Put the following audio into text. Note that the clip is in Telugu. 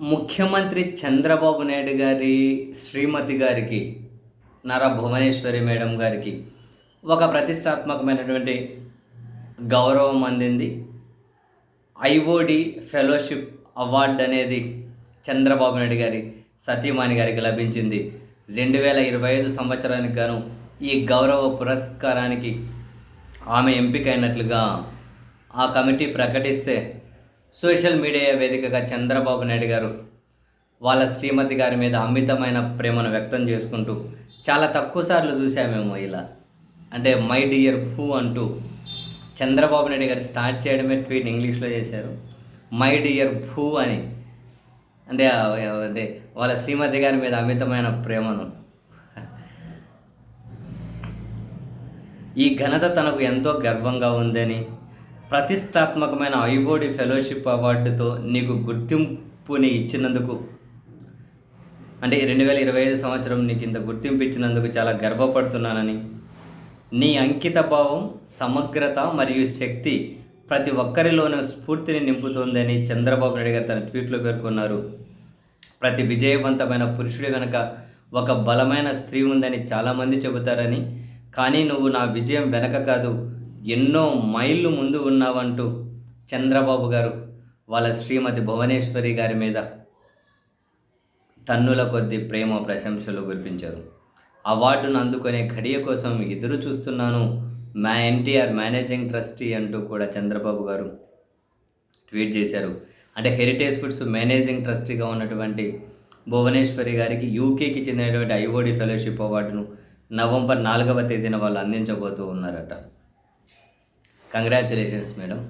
ముఖ్యమంత్రి చంద్రబాబు నాయుడు గారి శ్రీమతి గారికి నారా భువనేశ్వరి మేడం గారికి ఒక ప్రతిష్టాత్మకమైనటువంటి గౌరవం అందింది. ఐఓడి ఫెలోషిప్ అవార్డు అనేది చంద్రబాబు నాయుడు గారి సతీమాణి గారికి లభించింది. రెండు వేల ఇరవై ఐదు సంవత్సరానికి గాను ఈ గౌరవ పురస్కారానికి ఆమె ఎంపికైనట్లుగా ఆ కమిటీ ప్రకటిస్తే సోషల్ మీడియా వేదికగా చంద్రబాబు నాయుడు గారు వాళ్ళ శ్రీమతి గారి మీద అమితమైన ప్రేమను వ్యక్తం చేసుకుంటూ చాలా తక్కువ సార్లు చూసామేమో ఇలా. అంటే మై డియర్ ఫూ అంటూ చంద్రబాబు నాయుడు గారు స్టార్ట్ చేయడమే ట్వీట్ ఇంగ్లీష్లో చేశారు. మై డియర్ భూ అని. అంటే అదే వాళ్ళ శ్రీమతి గారి మీద అమితమైన ప్రేమను. ఈ ఘనత తనకు ఎంతో గర్వంగా ఉందని ప్రతిష్టాత్మకమైన ఐఓడి ఫెలోషిప్ అవార్డుతో నీకు గుర్తింపుని ఇచ్చినందుకు అంటే రెండు వేల ఇరవై ఐదు సంవత్సరం నీకు ఇంత గుర్తింపు ఇచ్చినందుకు చాలా గర్వపడుతున్నానని నీ అంకిత భావం సమగ్రత మరియు శక్తి ప్రతి ఒక్కరిలోనూ స్ఫూర్తిని నింపుతోందని చంద్రబాబు నాయుడు గారు తన ట్వీట్లో పేర్కొన్నారు. ప్రతి విజయవంతమైన పురుషుడి వెనుక ఒక బలమైన స్త్రీ ఉందని చాలామంది చెబుతారని కానీ నువ్వు నా విజయం వెనక కాదు. ఎన్నో మైళ్ళు ముందు ఉన్నావంటూ చంద్రబాబు గారు వాళ్ళ శ్రీమతి భువనేశ్వరి గారి మీద టన్నుల కొద్ది ప్రేమ ప్రశంసలు కురిపించారు. అవార్డును అందుకునే ఘడియ కోసం ఎదురు చూస్తున్నాను మా ఎన్టీఆర్ మేనేజింగ్ ట్రస్టీ అంటూ కూడా చంద్రబాబు గారు ట్వీట్ చేశారు. అంటే హెరిటేజ్ ఫుడ్స్ మేనేజింగ్ ట్రస్టీగా ఉన్నటువంటి భువనేశ్వరి గారికి యూకేకి చెందినటువంటి ఐఓడి ఫెలోషిప్ అవార్డును నవంబర్ నాలుగవ తేదీన వాళ్ళు అందించబోతూ ఉన్నారట. Congratulations madam